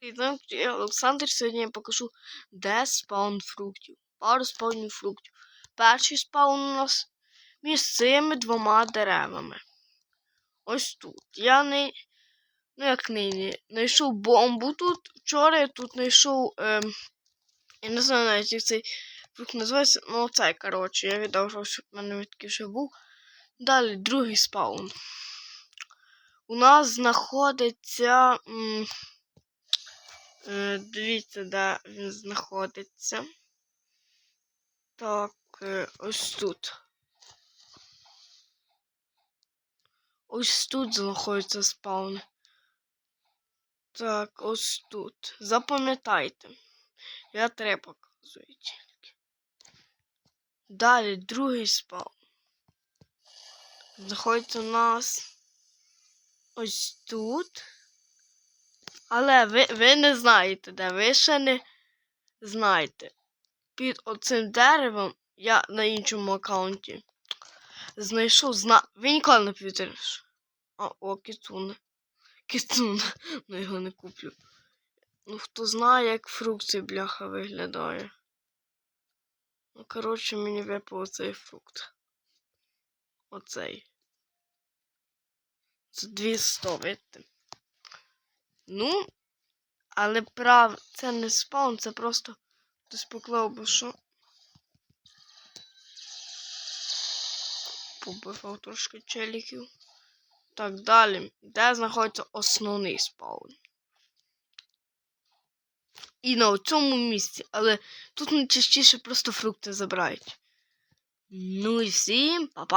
Я Олександр. Сьогодні я покажу, де спаун фруктів. Пару спаунів фруктів. Перший спаун у нас між цими двома деревами. Ось тут. Я не, ну як нині, знайшов бомбу тут. Вчора я тут знайшов. Ем, я не знаю навіть, як цей фрукт називається. Ну, оцей, коротше, я віддав, щоб в мене такий вже був. Далі другий спаун. У нас знаходиться. М Е, Дивіться, де він знаходиться. Так, е, ось тут. Ось тут знаходиться спаун. Так, ось тут. Запам'ятайте. Я три показую тільки. Далі другий спаун. Знаходиться у нас ось тут. Але ви, ви не знаєте, де ви ще не знаєте. Під оцим деревом я на іншому аккаунті знайшов зна. Ви ніколи не повіриш. А, о, кіцуне. Кіцуне. Ну його не куплю. Ну, хто знає, як фрукт цей бляха виглядає. Ну, коротше, мені випав оцей фрукт. Оцей. Це 200, видите? Ну, але прав, це не спаун, це просто хтось поклав, бо що. Побивав трошки челіків. Так, далі. Де знаходиться основний спаун? І на цьому місці, але тут найчастіше просто фрукти забирають. Ну і всім, па-па!